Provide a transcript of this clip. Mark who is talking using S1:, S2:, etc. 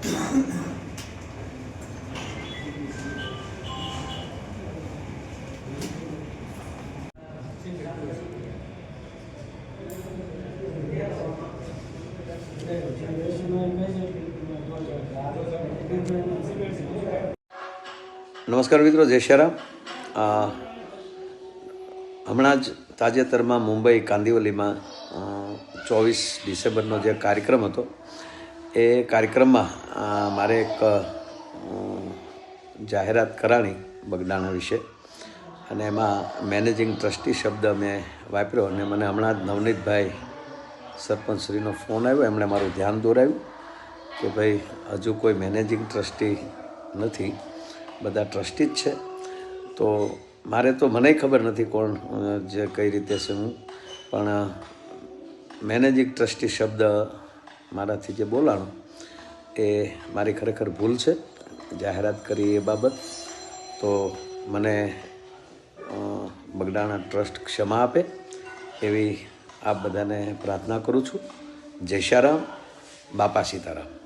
S1: નમસ્કાર મિત્રો જય હમણાં જ તાજેતરમાં મુંબઈ કાંદિવલીમાં ચોવીસ ડિસેમ્બરનો જે કાર્યક્રમ હતો એ કાર્યક્રમમાં મારે એક જાહેરાત કરાણી બગદાણા વિશે. અને એમાં મેનેજિંગ ટ્રસ્ટી શબ્દ મેં વાપર્યો અને મને હમણાં જ નવનીતભાઈ સરપંચશ્રીનો ફોન આવ્યો. એમણે મારું ધ્યાન દોરાવ્યું કે ભાઈ, હજુ કોઈ મેનેજિંગ ટ્રસ્ટી નથી. બધા ટ્રસ્ટી જ છે. તો મારે તો મને ખબર નથી કોણ જે કઈ રીતે છે હું. પણ મેનેજિંગ ટ્રસ્ટી શબ્દ મારાથી જે બોલાણો, એ મારી ખરેખર ભૂલ છે. જાહેરાત કરી એ બાબત. તો મને બગડાણા ટ્રસ્ટ ક્ષમા આપે એવી આપ બધાને પ્રાર્થના કરું છું. જય શ્યારામ, બાપા સીતારામ.